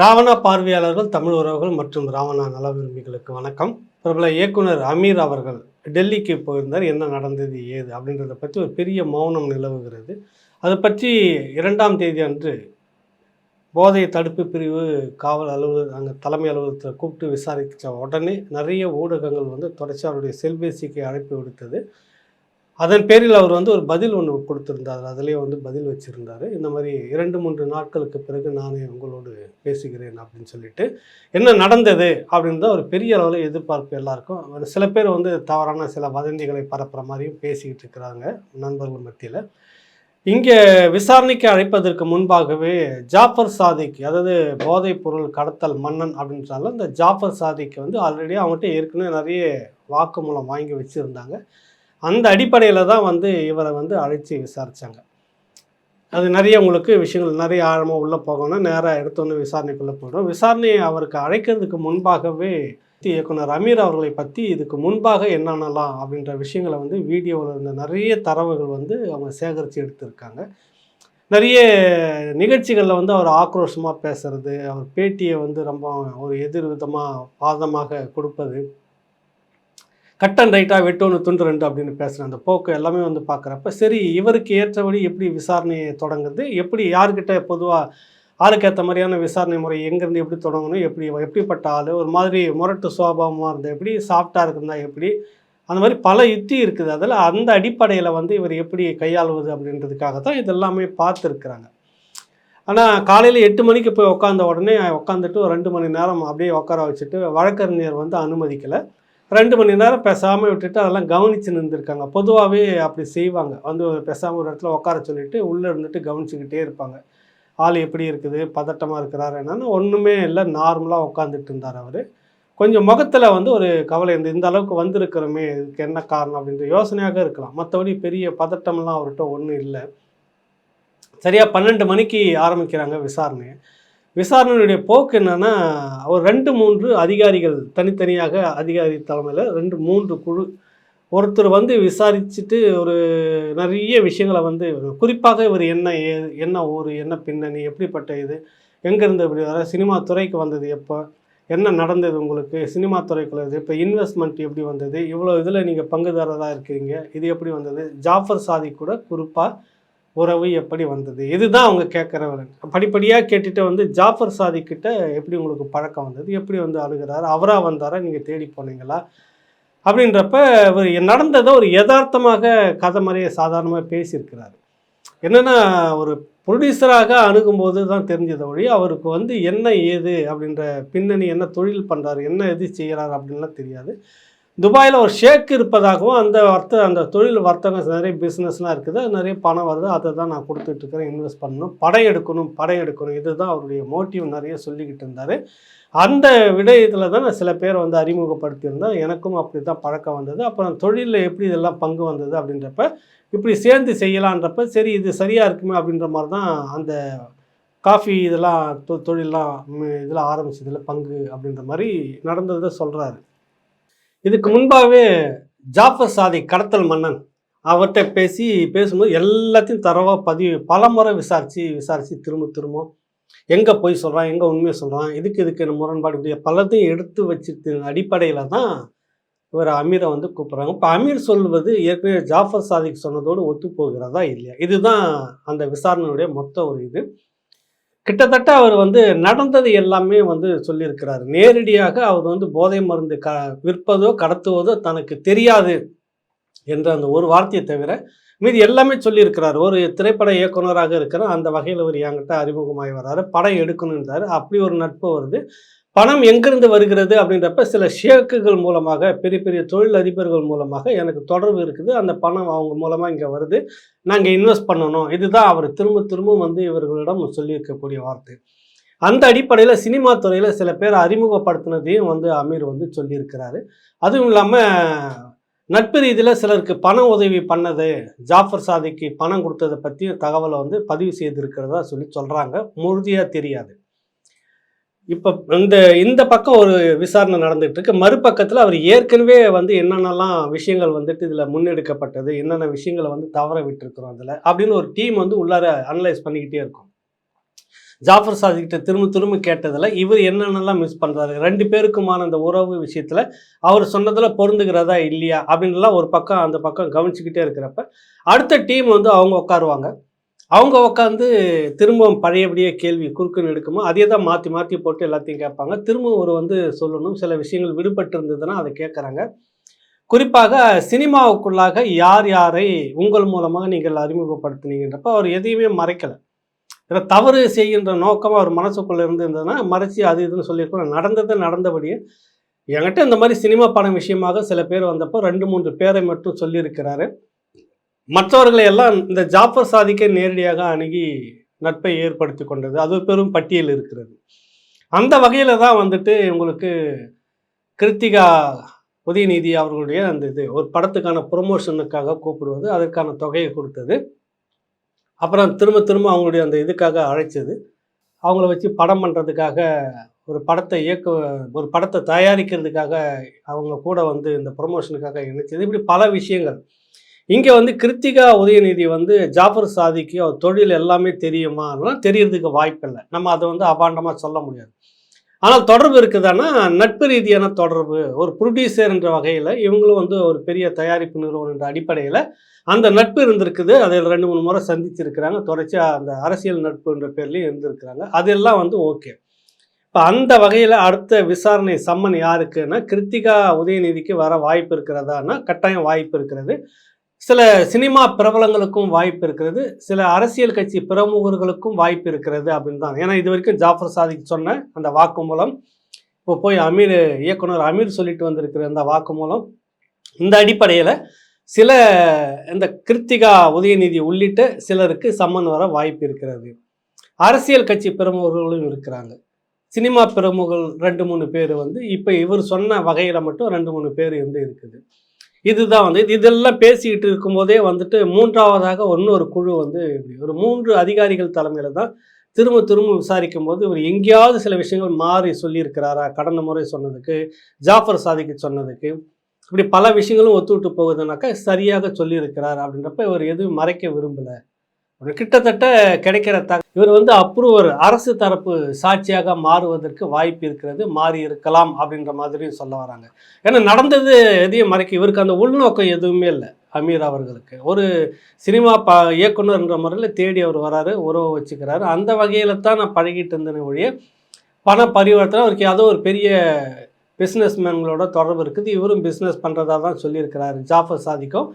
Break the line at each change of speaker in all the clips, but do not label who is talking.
ராவணா பார்வையாளர்கள் தமிழ் உறவுகள் மற்றும் ராவணா நல விரும்பிகளுக்கு வணக்கம். பிரபல இயக்குனர் அமீர் அவர்கள் டெல்லிக்கு போயிருந்தார். என்ன நடந்தது ஏது அப்படின்றத பற்றி ஒரு பெரிய மௌனம் நிலவுகிறது. அதை பற்றி இரண்டாம் தேதி அன்று போதை தடுப்பு பிரிவு காவல் அலுவலர் அங்கே தலைமை அலுவலகத்தில் கூப்பிட்டு விசாரித்த உடனே நிறைய ஊடகங்கள் வந்து தொடர்ச்சி அவருடைய செல்பேசிக்கு அழைப்பு விடுத்தது. அதன் பேரில் அவர் வந்து ஒரு பதில் ஒன்று கொடுத்துருந்தார். அதிலே வந்து பதில் வச்சுருந்தார். இந்த மாதிரி இரண்டு மூன்று நாட்களுக்கு பிறகு நானே உங்களோடு பேசுகிறேன் அப்படின்னு சொல்லிட்டு என்ன நடந்தது அப்படின்றத ஒரு பெரிய அளவில் எதிர்பார்ப்பு எல்லாருக்கும். சில பேர் வந்து தவறான சில வதந்திகளை பரப்புகிற மாதிரியும் பேசிக்கிட்டு இருக்கிறாங்க நண்பர்கள் மத்தியில். இங்கே விசாரணைக்கு அழைப்பதற்கு முன்பாகவே ஜாஃபர் சாதிக் அதாவது போதைப் பொருள் கடத்தல் மன்னன் அப்படின்றால இந்த ஜாஃபர் சாதிக்கு வந்து ஆல்ரெடி அவங்ககிட்ட ஏற்கனவே நிறைய வாக்குமூலம் வாங்கி வச்சுருந்தாங்க. அந்த அடிப்படையில் தான் வந்து இவரை வந்து அழைச்சி விசாரித்தாங்க அது நிறைய உங்களுக்கு விஷயங்கள் நிறைய ஆழமாக உள்ளே போகணும்னா நேராக எடுத்தோன்னு விசாரணைக்குள்ளே போயிடும் விசாரணையை அவருக்கு அழைக்கிறதுக்கு முன்பாகவே இயக்குனர் அமீர் அவர்களை பற்றி இதுக்கு முன்பாக என்னென்னலாம் அப்படின்ற விஷயங்களை வந்து வீடியோவில் இருந்த நிறைய தரவுகள் வந்து அவங்க சேகரித்து எடுத்திருக்காங்க. நிறைய நிகழ்ச்சிகளில் வந்து அவர் ஆக்ரோஷமாக பேசுறது அவர் பேட்டியை வந்து ரொம்ப ஒரு எதிர்விதமாக பாதமாக கொடுப்பது கட் அண்ட் ரைட்டாக வெட்டொன்று துண்டு ரெண்டு அப்படின்னு பேசுகிற அந்த போக்கு எல்லாமே வந்து பார்க்குறப்ப சரி இவருக்கு ஏற்றபடி எப்படி விசாரணையை தொடங்குது? எப்படி யார்கிட்ட பொதுவாக ஆளுக்கு ஏற்ற மாதிரியான விசாரணை முறை எங்கேருந்து எப்படி தொடங்கணும்? எப்படி எப்படிப்பட்ட ஆள்? ஒரு மாதிரி முரட்டு சுவாபமாக இருந்தால் எப்படி? சாஃப்டாக இருக்குந்தா எப்படி? அந்த மாதிரி பல யுத்தி இருக்குது. அதில் அந்த அடிப்படையில் வந்து இவர் எப்படி கையாளுவது அப்படின்றதுக்காக தான் இதெல்லாமே பார்த்துருக்குறாங்க. ஆனால் காலையில் எட்டு மணிக்கு போய் உட்காந்த உடனே உட்காந்துட்டு ஒரு ரெண்டு மணி நேரம் அப்படியே உட்கார வச்சுட்டு வழக்கறிஞர் வந்து அனுமதிக்கலை. ரெண்டு மணி நேரம் பேசாமல் விட்டுட்டு அதெல்லாம் கவனித்து நின்றுருக்காங்க. பொதுவாகவே அப்படி செய்வாங்க. வந்து பேசாமல் ஒரு இடத்துல உட்கார சொல்லிட்டு உள்ளே இருந்துட்டு கவனிச்சுக்கிட்டே இருப்பாங்க. ஆள் எப்படி இருக்குது? பதட்டமாக இருக்கிறாரு என்னன்னு ஒன்றுமே இல்லை. நார்மலாக உட்காந்துட்டு இருந்தார் அவர். கொஞ்சம் முகத்தில் வந்து ஒரு கவலை இந்த இந்த அளவுக்கு வந்திருக்கிறோமே இதுக்கு என்ன காரணம் அப்படின்ற யோசனையாக இருக்கலாம். மற்றபடி பெரிய பதட்டம்லாம் அவர்கிட்ட ஒன்றும் இல்லை. சரியாக பன்னெண்டு மணிக்கு ஆரம்பிக்கிறாங்க விசாரணையை. விசாரணையுடைய போக்கு என்னென்னா ஒரு ரெண்டு மூன்று அதிகாரிகள் தனித்தனியாக அதிகாரி தலைமையில் ரெண்டு மூன்று குழு ஒருத்தர் வந்து விசாரிச்சுட்டு ஒரு நிறைய விஷயங்களை வந்து குறிப்பாக இவர் என்ன ஏ என்ன ஊர் என்ன பின்னணி எப்படிப்பட்ட இது எங்கேருந்து இப்படி வர சினிமா துறைக்கு வந்தது எப்போ என்ன நடந்தது உங்களுக்கு சினிமா துறைக்குள்ள இது இப்போ இன்வெஸ்ட்மெண்ட் எப்படி வந்தது இவ்வளோ இதில் நீங்கள் பங்குதாரராக இருக்கிறீங்க இது எப்படி வந்தது ஜாஃபர் சாதி கூட குறிப்பாக உறவு எப்படி வந்தது? இதுதான் அவங்க கேட்குற படிப்படியாக கேட்டுட்டு வந்து ஜாஃபர் சாதி கிட்ட எப்படி உங்களுக்கு பழக்கம் வந்தது? எப்படி வந்து அணுகிறாரு அவராக வந்தாரா? நீங்கள் தேடி போனீங்களா? அப்படின்றப்ப இவர் நடந்ததை ஒரு யதார்த்தமாக கதை மாதிரியே சாதாரணமாக பேசியிருக்கிறாரு. என்னென்னா ஒரு ப்ரொடியூசராக அணுகும்போது தான் தெரிஞ்சதை ஒழி அவருக்கு வந்து என்ன ஏது அப்படின்ற பின்னணி என்ன தொழில் பண்ணுறாரு என்ன எது செய்கிறாரு அப்படின்லாம் தெரியாது. துபாயில் ஒரு ஷேக் இருப்பதாகவும் அந்த வர்த்த அந்த தொழில் வர்த்தகம் நிறைய பிஸ்னஸ்லாம் இருக்குது. நிறைய பணம் வருது. அதை தான் நான் கொடுத்துட்ருக்கிறேன் இன்வெஸ்ட் பண்ணணும். படம் எடுக்கணும். படம் எடுக்கணும். இதுதான் அவருடைய மோட்டிவ் நிறைய சொல்லிக்கிட்டு இருந்தார். அந்த விடயத்தில் தான் நான் சில பேர் வந்து அறிமுகப்படுத்தியிருந்தேன். எனக்கும் அப்படி தான் பழக்கம் வந்தது. அப்புறம் தொழிலில் எப்படி இதெல்லாம் பங்கு வந்தது அப்படின்றப்ப இப்படி சேர்ந்து செய்யலான்றப்ப சரி இது சரியாக இருக்குமே அப்படின்ற மாதிரி தான் அந்த காஃபி இதெல்லாம் தொ தொழிலெலாம் இதில் ஆரம்பிச்சதில் பங்கு அப்படின்ற மாதிரி நடந்ததை சொல்கிறாரு இதுக்கு முன்பாகவே ஜாஃபர் சாதி கடத்தல் மன்னன் அவர்கிட்ட பேசி பேசும்போது எல்லாத்தையும் தரவாக பதிவு பல முறை விசாரித்து விசாரித்து திரும்ப திரும்ப எங்கே போய் சொல்கிறான் எங்கே உண்மையை சொல்கிறான் இதுக்கு இதுக்கு என்ன முரண்பாடு இப்படி பலத்தையும் எடுத்து வச்சுட்டு அடிப்படையில் தான் இவர் அமீரை வந்து கூப்பிட்றாங்க. இப்போ அமீர் சொல்வது ஏற்கனவே ஜாஃபர் சாதிக் சொன்னதோடு ஒத்து போகிறதா இல்லையா? இதுதான் அந்த விசாரணையுடைய மொத்த ஒரு இது. கிட்டத்தட்ட அவர் வந்து நடந்தது எல்லாமே வந்து சொல்லியிருக்கிறார். நேரடியாக அவர் வந்து போதை மருந்து க விற்பதோ கடத்துவதோ தனக்கு தெரியாது என்ற அந்த ஒரு வார்த்தையை தவிர மீதி எல்லாமே சொல்லியிருக்கிறார். ஒரு திரைப்பட இயக்குனராக இருக்கிற அந்த வகையில் அவர் என்கிட்ட அறிமுகமாகி வர்றாரு. படம் எடுக்கணுன்றாரு அப்படி ஒரு நட்பு வருது. பணம் எங்கிருந்து வருகிறது அப்படின்றப்ப சில ஷேக்குகள் மூலமாக பெரிய பெரிய தொழில் அதிபர்கள் மூலமாக எனக்கு தொடர்பு இருக்குது. அந்த பணம் அவங்க மூலமாக இங்கே வருது. நாங்கள் இன்வெஸ்ட் பண்ணணும். இதுதான் அவர் திரும்ப திரும்ப வந்து இவர்களிடம் சொல்லியிருக்கக்கூடிய வார்த்தை. அந்த அடிப்படையில் சினிமா துறையில் சில பேர் அறிமுகப்படுத்தினதையும் வந்து அமீர் வந்து சொல்லியிருக்கிறாரு. அதுவும் இல்லாமல் நட்பு ரீதியில் சிலருக்கு பண உதவி பண்ணது ஜாஃபர் சாதிக்கு பணம் கொடுத்ததை பற்றி தகவலை வந்து பதிவு செய்திருக்கிறதா சொல்லி சொல்கிறாங்க முழுதியாக தெரியாது. இப்போ இந்த இந்த பக்கம் ஒரு விசாரணை நடந்துகிட்டு இருக்கு மறுபக்கத்தில் அவர் ஏற்கனவே வந்து என்னென்னலாம் விஷயங்கள் வந்துட்டு இதில் முன்னெடுக்கப்பட்டது என்னென்ன விஷயங்களை வந்து தவற விட்டுருக்குறோம் அதில் அப்படின்னு ஒரு டீம் வந்து உள்ளார அனலைஸ் பண்ணிக்கிட்டே இருக்கும். ஜாஃபர் சாதிக்கிட்ட திரும்ப திரும்ப கேட்டதில் இவர் என்னென்னலாம் மிஸ் பண்ணுறாரு ரெண்டு பேருக்குமான அந்த உறவு விஷயத்தில் அவர் சொன்னதில் பொருந்துகிறதா இல்லையா அப்படின்லாம் ஒரு பக்கம் அந்த பக்கம் கவனிச்சுக்கிட்டே இருக்கிறப்ப அடுத்த டீம் வந்து அவங்க உட்காருவாங்க. அவங்க உட்காந்து திரும்பவும் பழையபடியே கேள்வி குறுக்குன்னு எடுக்குமோ அதே தான் மாற்றி மாற்றி போட்டு எல்லாத்தையும் கேட்பாங்க. திரும்பவும் ஒரு வந்து சொல்லணும் சில விஷயங்கள் விடுபட்டு இருந்ததுன்னா அதை கேட்குறாங்க. குறிப்பாக சினிமாவுக்குள்ளாக யார் யாரை உங்கள் மூலமாக நீங்கள் அறிமுகப்படுத்தினீங்கன்றப்ப அவர் எதையுமே மறைக்கலை. ஏன்னா தவறு செய்கின்ற நோக்கம் அவர் மனசுக்குள்ளே இருந்து இருந்ததுன்னா மறைச்சி அது இதுன்னு சொல்லியிருக்கோம். நடந்தது நடந்தபடியே என்கிட்ட இந்த மாதிரி சினிமா படம் விஷயமாக சில பேர் வந்தப்போ ரெண்டு மூன்று பேரை மட்டும் சொல்லியிருக்கிறாரு. மற்றவர்களை எல்லாம் இந்த ஜாஃபர் சாதிக்கை நேரடியாக அணுகி நட்பை ஏற்படுத்தி கொண்டது. அது பெரும் பட்டியல் இருக்கிறது. அந்த வகையில் தான் வந்துட்டு உங்களுக்கு கிருத்திகா உதயநிதி அவர்களுடைய அந்த இது ஒரு படத்துக்கான ப்ரொமோஷனுக்காக கூப்பிடுவது அதற்கான தொகையை கொடுத்தது. அப்புறம் திரும்ப திரும்ப அவங்களுடைய அந்த இதுக்காக அழைச்சது. அவங்கள வச்சு படம் பண்ணுறதுக்காக ஒரு படத்தை இயக்க ஒரு படத்தை தயாரிக்கிறதுக்காக அவங்க கூட வந்து இந்த ப்ரொமோஷனுக்காக இணைச்சது. இப்படி பல விஷயங்கள். இங்கே வந்து கிருத்திகா உதயநிதி வந்து ஜாஃபர் சாதிக்கு அவர் தொழில் எல்லாமே தெரியுமான்னா தெரியறதுக்கு வாய்ப்பில்லை. நம்ம அதை வந்து அபாண்டமாக சொல்ல முடியாது. ஆனால் தொடர்பு இருக்குதான்னா நட்பு ரீதியான தொடர்பு ஒரு ப்ரொடியூசர் என்ற வகையில் இவங்களும் வந்து ஒரு பெரிய தயாரிப்பு நிறுவனம் என்ற அடிப்படையில் அந்த நட்பு இருந்திருக்குது. அதில் ரெண்டு மூணு முறை சந்திச்சிருக்கிறாங்க. தொடர்ச்சியாக அந்த அரசியல் நட்பு என்ற பேர்லேயும் இருந்திருக்கிறாங்க. அதெல்லாம் வந்து ஓகே. இப்போ அந்த வகையில் அடுத்த விசாரணை சம்மன் யாருக்குன்னா கிருத்திகா உதயநிதிக்கு வர வாய்ப்பு இருக்கிறதான்னா கட்டாயம் வாய்ப்பு இருக்கிறது. சில சினிமா பிரபலங்களுக்கும் வாய்ப்பு இருக்கிறது சில அரசியல் கட்சி பிரமுகர்களுக்கும் வாய்ப்பு இருக்கிறது அப்படின்னு தான். ஏன்னா இது வரைக்கும் ஜாஃபர் சாதிக் சொன்ன அந்த வாக்குமூலம் இப்போ போய் அமீர் இயக்குனர் அமீர் சொல்லிட்டு வந்திருக்கிற அந்த வாக்குமூலம் இந்த அடிப்படையில் சில இந்த கிருத்திகா உதயநிதி உள்ளிட்ட சிலருக்கு சம்மன் வர வாய்ப்பு இருக்கிறது. அரசியல் கட்சி பிரமுகர்களும் இருக்கிறாங்க. சினிமா பிரமுகர்கள் ரெண்டு மூணு பேர் வந்து இப்போ இவர் சொன்ன வகையில் மட்டும் ரெண்டு மூணு பேர் வந்து இருக்குது. இதுதான் வந்து இதெல்லாம் பேசிக்கிட்டு இருக்கும்போதே வந்துட்டு மூன்றாவதாக இன்னொரு குழு வந்து இப்படி ஒரு மூன்று அதிகாரிகள் தலைமையில் தான் திரும்ப திரும்ப விசாரிக்கும் போது இவர் எங்கேயாவது சில விஷயங்கள் மாறி சொல்லியிருக்கிறாரா? கடந்த முறை சொன்னதுக்கு ஜாஃபர் சாதிக்கு சொன்னதுக்கு இப்படி பல விஷயங்களும் ஒத்துவிட்டு போகுதுனாக்கா சரியாக சொல்லியிருக்கிறார் அப்படின்றப்ப இவர் எதுவும் மறைக்க விரும்பலை. கிட்டத்தட்ட கிடைக்கிற த இவர் வந்து அப்ரூவர் அரசு தரப்பு சாட்சியாக மாறுவதற்கு வாய்ப்பு இருக்கிறது மாறி இருக்கலாம் அப்படின்ற மாதிரியும் சொல்ல வராங்க. ஏன்னா நடந்தது எதையும் மறைக்க இவருக்கு அந்த உள்நோக்கம் எதுவுமே இல்லை அமீர் அவர்களுக்கு. ஒரு சினிமா ப இயக்குனர்ன்ற முறையில் தேடி அவர் வராரு உறவு வச்சுக்கிறாரு. அந்த வகையில் தான் நான் பழகிட்டு இருந்தேன் ஒழிய பண பரிவர்த்தனை அவருக்கு ஏதோ ஒரு பெரிய பிஸ்னஸ்மேன்களோட தொடர்பு இருக்குது. இவரும் பிஸ்னஸ் பண்ணுறதா தான் சொல்லியிருக்கிறாரு. ஜாஃபர் சாதிக்கும்.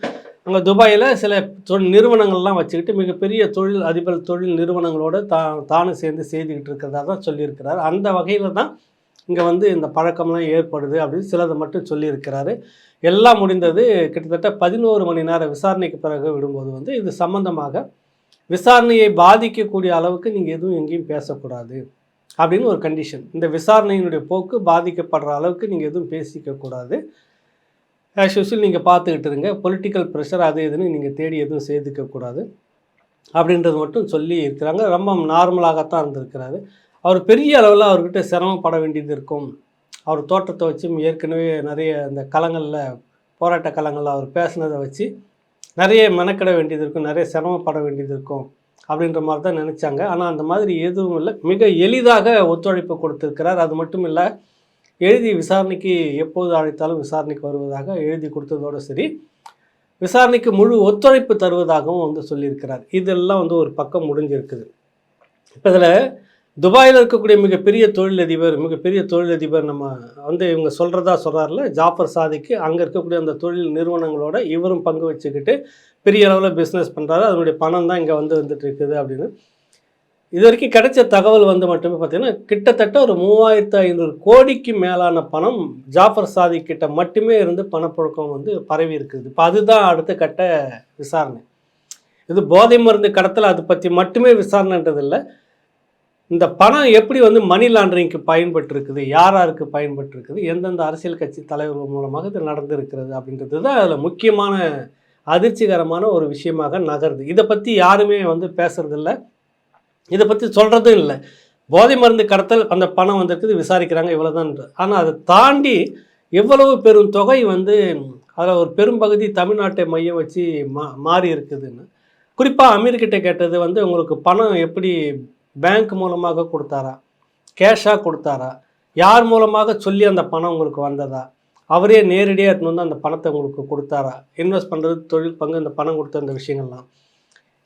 அங்கே துபாயில் சில தொழில் நிறுவனங்கள்லாம் வச்சுக்கிட்டு மிகப்பெரிய தொழில் அதிபர் தொழில் நிறுவனங்களோடு தா தானும் சேர்ந்து செய்துக்கிட்டு இருக்கிறதா தான் சொல்லியிருக்கிறார். அந்த வகையில் தான் இங்கே வந்து இந்த பழக்கம்லாம் ஏற்படுது அப்படின்னு சிலதை மட்டும் சொல்லியிருக்கிறாரு. எல்லாம் முடிந்தது கிட்டத்தட்ட பதினோரு மணி நேரம் விசாரணைக்கு பிறகு விடும்போது வந்து இது சம்பந்தமாக விசாரணையை பாதிக்கக்கூடிய அளவுக்கு நீங்கள் எதுவும் எங்கேயும் பேசக்கூடாது. அப்படின்னு ஒரு கண்டிஷன் இந்த விசாரணையினுடைய போக்கு பாதிக்கப்படுற அளவுக்கு நீங்கள் எதுவும் பேசிக்கக்கூடாது ஆஸ் யூஸ்வல் நீங்கள் பார்த்துக்கிட்டு இருங்க. பொலிட்டிக்கல் ப்ரெஷர் அது இதுன்னு நீங்கள் தேடி எதுவும் சேர்த்துக்கக்கூடாது அப்படின்றது மட்டும் சொல்லி இருக்கிறாங்க. ரொம்ப நார்மலாகத்தான் இருந்திருக்கிறாரு. அவர் பெரிய அளவில் அவர்கிட்ட சிரமப்பட வேண்டியது இருக்கும். அவர் தோட்டத்தை வச்சு ஏற்கனவே நிறைய இந்த களங்களில் போராட்ட களங்களில் அவர் பேசுனதை வச்சு நிறைய மெனக்கிட வேண்டியது இருக்கும். நிறைய சிரமப்பட வேண்டியது இருக்கும். அப்படின்ற மாதிரி தான் நினச்சாங்க. ஆனால் அந்த மாதிரி எதுவும் இல்லை. மிக எளிதாக ஒத்துழைப்பு கொடுத்துருக்கிறார். அது மட்டும் இல்லை எழுதி விசாரணைக்கு எப்போது அழைத்தாலும் விசாரணைக்கு வருவதாக எழுதி கொடுத்ததோடு சரி விசாரணைக்கு முழு ஒத்துழைப்பு தருவதாகவும் வந்து சொல்லியிருக்கிறார். இதெல்லாம் வந்து ஒரு பக்கம் முடிஞ்சிருக்குது. இப்போ இதில் துபாயில் இருக்கக்கூடிய மிகப்பெரிய தொழிலதிபர் மிகப்பெரிய தொழிலதிபர் நம்ம வந்து இவங்க சொல்கிறதா சொல்கிறாருல ஜாஃபர் சாதிக்கு அங்கே இருக்கக்கூடிய அந்த தொழில் நிறுவனங்களோட இவரும் பங்கு வச்சுக்கிட்டு பெரிய அளவில் பிஸ்னஸ் பண்ணுறாரு அதனுடைய பணம் தான் இங்கே வந்து வந்துட்டு இருக்குது அப்படின்னு. இது வரைக்கும் கிடைச்ச தகவல் வந்து மட்டுமே பார்த்தீங்கன்னா கிட்டத்தட்ட ஒரு மூவாயிரத்து ஐநூறு கோடிக்கு மேலான பணம் ஜாஃபர் சாதி கிட்ட மட்டுமே இருந்து பணப்புழக்கம் வந்து பரவி இருக்குது. இப்போ அதுதான் அடுத்த கட்ட விசாரணை. இது போதை மருந்து கடத்தல் அதை பற்றி மட்டுமே விசாரணைன்றது இல்லை. இந்த பணம் எப்படி வந்து மணி லாண்டரிங்க்கு பயன்பட்டுருக்குது? யார் யாருக்கு பயன்பட்டுருக்குது? எந்தெந்த அரசியல் கட்சி தலைவர்கள் மூலமாக இது நடந்திருக்கிறது அப்படின்றது தான் அதில் முக்கியமான அதிர்ச்சிகரமான ஒரு விஷயமாக நகருது. இதை பற்றி யாருமே வந்து பேசுறதில்ல. இதை பற்றி சொல்கிறதும் இல்லை. போதை மருந்து கடத்தல் அந்த பணம் வந்திருக்குது விசாரிக்கிறாங்க இவ்வளோதான் ஆனால் அதை தாண்டி எவ்வளவு பெரும் தொகை வந்து அதில் ஒரு பெரும்பகுதி தமிழ்நாட்டை மையம் வச்சு மா மாறி இருக்குதுன்னு குறிப்பாக அமீர்கிட்ட கேட்டது வந்து உங்களுக்கு பணம் எப்படி பேங்க் மூலமாக கொடுத்தாரா? கேஷாக கொடுத்தாரா? யார் மூலமாக சொல்லி அந்த பணம் உங்களுக்கு வந்ததா? அவரே நேரடியாக எடுத்துன்னு வந்து அந்த பணத்தை உங்களுக்கு கொடுத்தாரா? இன்வெஸ்ட் பண்ணுறது தொழில் பங்கு இந்த பணம் கொடுத்த அந்த விஷயங்கள்லாம்.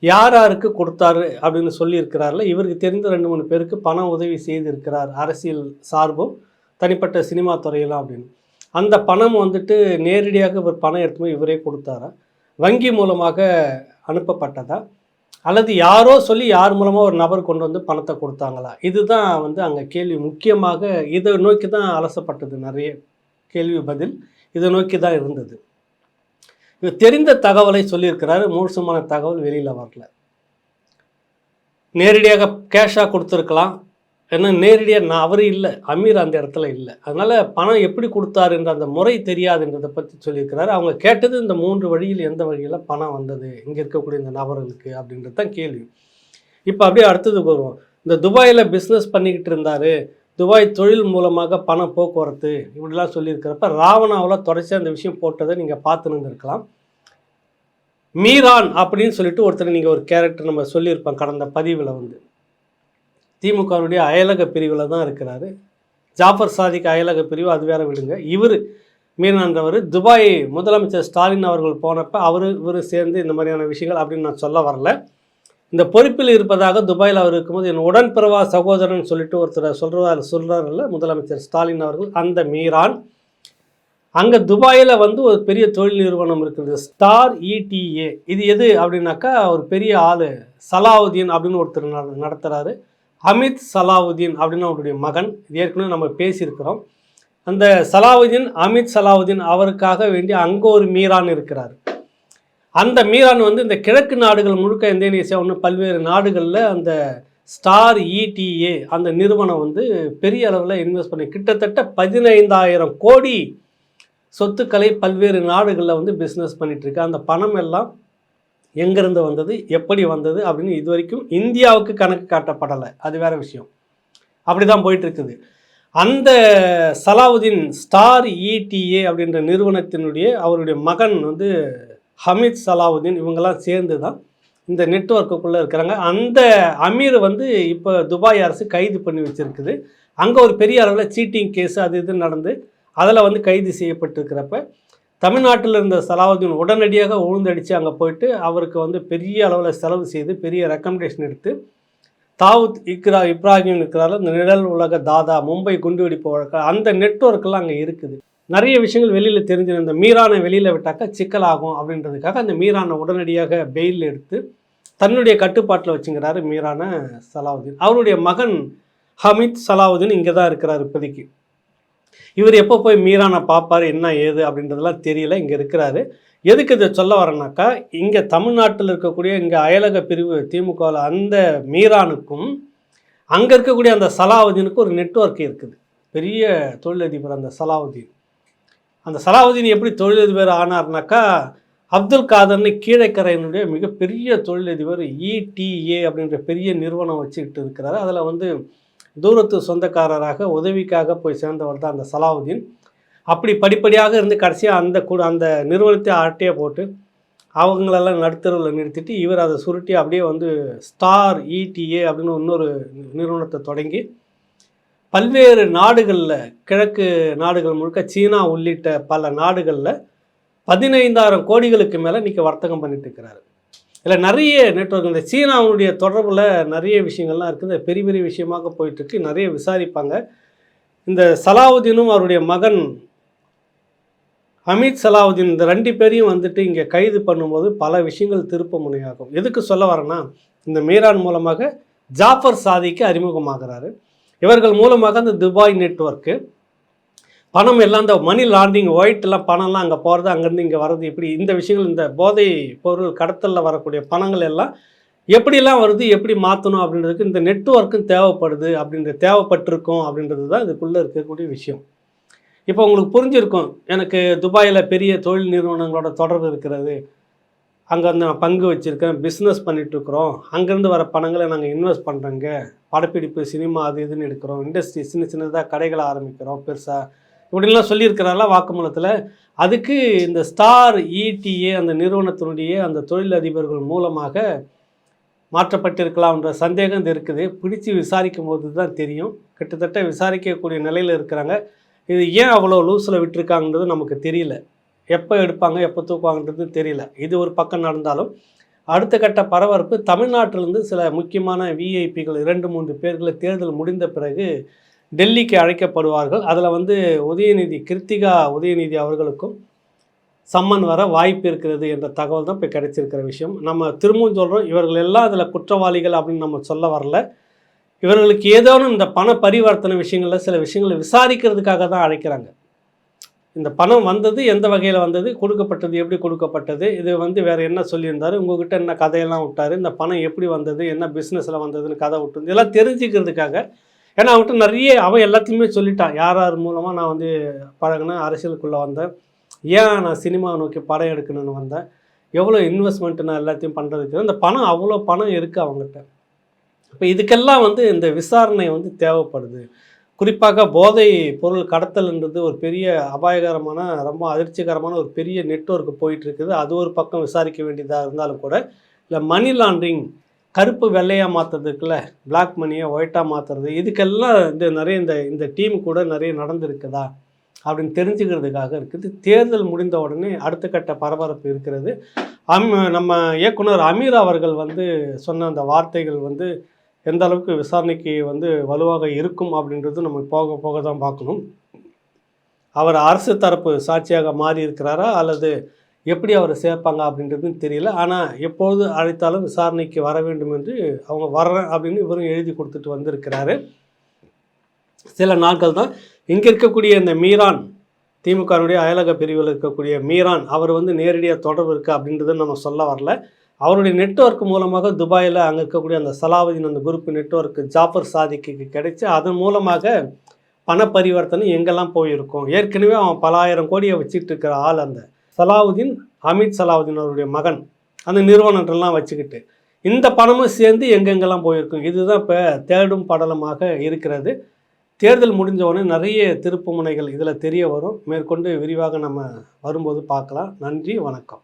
யார் யாருக்கு கொடுத்தாரு அப்படின்னு சொல்லியிருக்கிறார்ல இவருக்கு தெரிந்த ரெண்டு மூணு பேருக்கு பண உதவி செய்திருக்கிறார் அரசியல் சார்பும் தனிப்பட்ட சினிமா துறையெல்லாம் அப்படின்னு. அந்த பணம் வந்துட்டு நேரடியாக இவர் பணம் எடுத்து இவரே கொடுத்தாரா? வங்கி மூலமாக அனுப்பப்பட்டதா? அல்லது யாரோ சொல்லி யார் மூலமாக ஒரு நபர் கொண்டு வந்து பணத்தை கொடுத்தாங்களா? இதுதான் வந்து அங்கே கேள்வி. முக்கியமாக இதை நோக்கி தான் அலசப்பட்டது நிறைய கேள்வி பதில். இதை நோக்கி தான் இருந்தது. இவர் தெரிந்த தகவலை சொல்லியிருக்கிறாரு. மோசமான தகவல் வெளியில் வரல. நேரடியாக கேஷாக கொடுத்துருக்கலாம். ஏன்னா நேரடியாக நான் அவர் இல்லை அமீர் அந்த இடத்துல இல்லை. அதனால் பணம் எப்படி கொடுத்தாருன்ற அந்த முறை தெரியாதுன்றதை பற்றி சொல்லியிருக்கிறாரு. அவங்க கேட்டது இந்த மூன்று வழியில் எந்த வழியில் பணம் வந்தது இங்கே இருக்கக்கூடிய இந்த நபர்களுக்கு அப்படின்றது தான் கேள்வி. இப்போ அப்படியே அடுத்ததுக்கு வருவோம் இந்த துபாயில் பிஸ்னஸ் பண்ணிக்கிட்டு இருந்தார். துபாய் தொழில் மூலமாக பணம் போக்குவரத்து இப்படிலாம் சொல்லியிருக்கிறப்ப ராவணாவில் தொடர்ச்சியாக அந்த விஷயம் போட்டதை நீங்கள் பார்த்துன்னு இருந்திருக்கலாம். மீரான் அப்படின்னு சொல்லிட்டு ஒருத்தர் நீங்கள் ஒரு கேரக்டர் நம்ம சொல்லியிருப்போம் கடந்த பதிவில் வந்து. திமுகவுடைய அயலக பிரிவில் தான் இருக்கிறாரு. ஜாஃபர் சாதிக் அயலக பிரிவு அது வேற விடுங்க. இவர் மீனான்றவர் துபாய் முதலமைச்சர் ஸ்டாலின் அவர்கள் போனப்போ அவர் இவர் சேர்ந்து இந்த மாதிரியான விஷயங்கள் அப்படின்னு நான் சொல்ல வரல. இந்த பொறுப்பில் இருப்பதாக துபாயில் அவர் இருக்கும்போது என் உடன்பிறவா சகோதரன் சொல்லிட்டு ஒருத்தர் சொல்கிறதா இல்லை முதலமைச்சர் ஸ்டாலின் அவர்கள் அந்த மீரான். அங்கே துபாயில் வந்து ஒரு பெரிய தொழில் நிறுவனம் இருக்குது ஸ்டார் இடிஏ இது எது அப்படின்னாக்கா ஒரு பெரிய ஆள் சலாவுதீன் அப்படின்னு ஒருத்தர் நட- அமித் சலாவுதீன் அப்படின்னு அவருடைய மகன். இது ஏற்கனவே நம்ம பேசியிருக்கிறோம். அந்த சலாவுதீன் அமித் சலாவுதீன் அவருக்காக வேண்டி அங்கே ஒரு மீரான் இருக்கிறார். அந்த மீரான் வந்து இந்த கிழக்கு நாடுகள் முழுக்க இந்தோனேசியா ஒன்று பல்வேறு நாடுகளில் அந்த ஸ்டார் இடிஏ அந்த நிறுவனம் வந்து பெரிய அளவில் இன்வெஸ்ட் பண்ணி கிட்டத்தட்ட பதினைந்தாயிரம் கோடி சொத்துக்களை பல்வேறு நாடுகளில் வந்து பிஸ்னஸ் பண்ணிகிட்ருக்கு அந்த பணம் எல்லாம் எங்கேருந்து வந்தது எப்படி வந்தது அப்படின்னு இது வரைக்கும் இந்தியாவுக்கு கணக்கு காட்டப்படலை. அது வேற விஷயம். அப்படி தான் போயிட்டுருக்குது. அந்த சலாவுதீன் ஸ்டார் இடிஏ அப்படின்ற நிறுவனத்தினுடைய அவருடைய மகன் வந்து ஹமீத் சலாவுதீன் இவங்கெல்லாம் சேர்ந்து தான் இந்த நெட்ஒர்க்குள்ளே இருக்கிறாங்க. அந்த அமீர் வந்து இப்போ துபாய் அரசு கைது பண்ணி வச்சுருக்குது. அங்கே ஒரு பெரிய அளவில் சீட்டிங் கேஸ் அது இது நடந்து அதில் வந்து கைது செய்யப்பட்டிருக்கிறப்ப தமிழ்நாட்டில் இருந்த சலாவுதீன் உடனடியாக உழுந்தடித்து அங்கே போயிட்டு அவருக்கு வந்து பெரிய அளவில் செலவு செய்து பெரிய ரெக்கமெண்டேஷன் எடுத்து தாவூத் இக்ரா இப்ராஹிம் இருக்கிறாரு. இந்த நிழல் உலக தாதா மும்பை குண்டுவெடிப்பு வழக்கு அந்த நெட்வொர்க்கெல்லாம் அங்கே இருக்குது. நிறைய விஷயங்கள் வெளியில் தெரிஞ்சு இந்த மீரானை வெளியில் விட்டாக்கா சிக்கலாகும் அப்படின்றதுக்காக அந்த மீரானை உடனடியாக பெயில் எடுத்து தன்னுடைய கட்டுப்பாட்டில் வச்சுங்கிறாரு மீரான சலாவுதீன். அவருடைய மகன் ஹமீத் சலாவுதீன் இங்கே தான் இருக்கிறார் இப்போதைக்கு. இவர் எப்போ போய் மீரானை பார்ப்பார் என்ன ஏது அப்படின்றதெல்லாம் தெரியல இங்கே இருக்கிறாரு. எதுக்கு இதை சொல்ல வரேன்னாக்கா இங்கே தமிழ்நாட்டில் இருக்கக்கூடிய இங்கே அயலக பிரிவு திமுகவில் அந்த மீரானுக்கும் அங்கே இருக்கக்கூடிய அந்த சலாவுதீனுக்கும் ஒரு நெட்வொர்க் இருக்குது. பெரிய தொழிலதிபர் அந்த சலாவுதீன். அந்த சலாவுதீன் எப்படி தொழிலதிபர் ஆனார்னாக்கா அப்துல் காதர்னு கீழைக்கரையினுடைய மிகப்பெரிய தொழிலதிபர் இடிஏ அப்படின்ற பெரிய நிறுவனம் வச்சுக்கிட்டு இருக்கிறாரு. அதில் வந்து தூரத்து சொந்தக்காரராக உதவிக்காக போய் சேர்ந்தவர் தான் அந்த சலாவுதீன். அப்படி படிப்படியாக இருந்து கடைசியாக அந்த கூட அந்த நிறுவனத்தை அட்டையை போட்டு அவங்களெல்லாம் நடுத்தருவில் நிறுத்திட்டு இவர் அதை சுருட்டி அப்படியே வந்து ஸ்டார் இடிஏ அப்படின்னு இன்னொரு நிறுவனத்தை தொடங்கி பல்வேறு நாடுகளில் கிழக்கு நாடுகள் முழுக்க சீனா உள்ளிட்ட பல நாடுகளில் பதினைந்தாயிரம் கோடிகளுக்கு மேலே இன்றைக்கி வர்த்தகம் பண்ணிட்டு இருக்கிறாரு. இதில் நிறைய நெட்வொர்க் இந்த சீனாவுடைய தொடர்பில் நிறைய விஷயங்கள்லாம் இருக்குது. பெரிய பெரிய விஷயமாக போயிட்டுருக்கு. நிறைய விசாரிப்பாங்க. இந்த சலாவுதீனும் அவருடைய மகன் அமித் சலாவுதீன் இந்த ரெண்டு பேரையும் வந்துட்டு இங்கே கைது பண்ணும்போது பல விஷயங்கள் திருப்ப முனையாகும். எதுக்கு சொல்ல வரேன்னா இந்த மீரான் மூலமாக ஜாஃபர் சாதிக்கு அறிமுகமாகிறாரு. இவர்கள் மூலமாக அந்த துபாய் நெட்வொர்க்கு பணம் எல்லாம் இந்த மணி லாண்டிங் ஒயிட்லாம் பணம்லாம் அங்கே போகிறது அங்கேருந்து இங்கே வர்றது இப்படி இந்த விஷயங்கள் இந்த போதை பொருள் கடத்தலில் வரக்கூடிய பணங்கள் எல்லாம் எப்படிலாம் வருது எப்படி மாற்றணும் அப்படின்றதுக்கு இந்த நெட்ஒர்க்கும் தேவைப்படுது அப்படின்ற தேவைப்பட்டிருக்கும் அப்படின்றது தான் இதுக்குள்ளே இருக்கக்கூடிய விஷயம். இப்போ உங்களுக்கு புரிஞ்சிருக்கும் எனக்கு துபாயில் பெரிய தொழில் நிறுவனங்களோட தொடர்பு இருக்கிறது. அங்கே வந்து நான் பங்கு வச்சுருக்கேன் பிஸ்னஸ் பண்ணிகிட்ருக்குறோம் அங்கேருந்து வர பணங்களை நாங்கள் இன்வெஸ்ட் பண்ணுறோங்க படப்பிடிப்பு சினிமா அது இதுன்னு எடுக்கிறோம். இண்டஸ்ட்ரி சின்ன சின்னதாக கடைகளை ஆரம்பிக்கிறோம் பெருசாக இப்படிலாம் சொல்லியிருக்கிறாரா வாக்குமூலத்தில்? அதுக்கு இந்த ஸ்டார் இடிஏ அந்த நிறுவனத்தினுடைய அந்த தொழிலதிபர்கள் மூலமாக மாற்றப்பட்டிருக்கலாம்ன்ற சந்தேகம் இது இருக்குது. பிடிச்சு விசாரிக்கும் போது தான் தெரியும். கிட்டத்தட்ட விசாரிக்கக்கூடிய நிலையில் இருக்கிறாங்க. இது ஏன் அவ்வளோ லூஸில் விட்டுருக்காங்கன்றது நமக்கு தெரியல. எப்போ எடுப்பாங்க எப்போ தூக்குவாங்கன்றது தெரியல. இது ஒரு பக்கம் நடந்தாலும் அடுத்த கட்ட பரபரப்பு தமிழ்நாட்டிலிருந்து சில முக்கியமான விஐபிகள் இரண்டு மூன்று பேர்களை தேர்தல் முடிந்த பிறகு டெல்லிக்கு அழைக்கப்படுவார்கள். அதில் வந்து உதயநிதி கிருத்திகா உதயநிதி அவர்களுக்கும் சம்மன் வர வாய்ப்பு இருக்கிறது என்ற தகவல் தான் இப்போ கிடைச்சிருக்கிற விஷயம். நம்ம திரும்பவும் சொல்கிறோம் இவர்கள் எல்லாம் அதில் குற்றவாளிகள் அப்படின்னு நம்ம சொல்ல வரல. இவர்களுக்கு ஏதோனும் இந்த பண பரிவர்த்தனை விஷயங்களில் சில விஷயங்களை விசாரிக்கிறதுக்காக தான் அழைக்கிறாங்க. இந்த பணம் வந்தது எந்த வகையில் வந்தது கொடுக்கப்பட்டது எப்படி கொடுக்கப்பட்டது இது வந்து வேறு என்ன சொல்லியிருந்தார் உங்ககிட்ட என்ன கதையெல்லாம் விட்டார் இந்த பணம் எப்படி வந்தது என்ன பிஸ்னஸில் வந்ததுன்னு கதை விட்டு இதெல்லாம் தெரிஞ்சுக்கிறதுக்காக ஏன்னா அவன்கிட்ட நிறைய அவன் எல்லாத்தையுமே சொல்லிட்டான். யார் யார் மூலமாக நான் வந்து பழகினேன் அரசியலுக்குள்ளே வந்தேன். ஏன் நான் சினிமாவை நோக்கி படம் எடுக்கணும்னு வந்தேன்? எவ்வளோ இன்வெஸ்ட்மெண்ட் நான் எல்லாத்தையும் பண்ணுறதுக்கு இந்த பணம் அவ்வளோ பணம் இருக்குது அவங்ககிட்ட. இப்போ இதுக்கெல்லாம் வந்து இந்த விசாரணை வந்து தேவைப்படுது. குறிப்பாக போதை பொருள் கடத்தல்ன்றது ஒரு பெரிய அபாயகரமான ரொம்ப அதிர்ச்சிகரமான ஒரு பெரிய நெட்வொர்க் போயிட்டு இருக்குது. அது ஒரு பக்கம் விசாரிக்க வேண்டியதாக இருந்தாலும் கூட இல்லை மணி லாண்ட்ரிங் கருப்பு வெள்ளையாக மாற்றுறதுக்குள்ள பிளாக் மணியை ஒயிட்டாக மாற்றுறது இதுக்கெல்லாம் இந்த நிறைய இந்த இந்த டீம் கூட நிறைய நடந்திருக்குதா அப்படின்னு தெரிஞ்சுக்கிறதுக்காக இருக்குது. தேர்தல் முடிந்த உடனே அடுத்த கட்ட பரபரப்பு இருக்கிறது. அம் நம்ம இயக்குனர் அமீர் அவர்கள் வந்து சொன்ன அந்த வார்த்தைகள் வந்து எந்த அளவுக்கு விசாரணைக்கு வந்து வலுவாக இருக்கும் அப்படின்றது நம்ம போக போக தான் பார்க்கணும். அவர் அரசு தரப்பு சாட்சியாக மாறி இருக்கிறாரா அல்லது எப்படி அவரை சேர்ப்பாங்க அப்படின்றதுன்னு தெரியல. ஆனால் எப்போது அழைத்தாலும் விசாரணைக்கு வர வேண்டும் என்று அவங்க வர்றேன் அப்படின்னு இவரும் எழுதி கொடுத்துட்டு வந்திருக்கிறாரு. சில நாட்கள் தான் இங்கே இருக்கக்கூடிய இந்த மீரான் திமுகனுடைய அயலக பிரிவில் இருக்கக்கூடிய மீரான் அவர் வந்து நேரடியாக தொடர்பு இருக்குது அப்படின்றத நம்ம சொல்ல வரல. அவருடைய நெட்வொர்க் மூலமாக துபாயில் அங்கே இருக்கக்கூடிய அந்த சலாவுதீன் அந்த குரூப் நெட்ஒர்க் ஜாஃபர் சாதிக்கு கிடைச்சி அதன் மூலமாக பண பரிவர்த்தனை எங்கெல்லாம் போயிருக்கும்? ஏற்கனவே அவன் பல ஆயிரம் கோடியை வச்சுட்டு இருக்கிற ஆள் அந்த சலாவுதீன் ஹமீத் சலாவுதீன் அவருடைய மகன். அந்த நிறுவனங்கள்லாம் வச்சுக்கிட்டு இந்த பணமும் சேர்ந்து எங்கெங்கெல்லாம் போயிருக்கும்? இதுதான் இப்போ தேடும் படலமாக இருக்கிறது. தேர்தல் முடிஞ்சவுடனே நிறைய திருப்பு முனைகள் இதில் தெரிய வரும். மேற்கொண்டு விரிவாக நம்ம வரும்போது பார்க்கலாம். நன்றி வணக்கம்.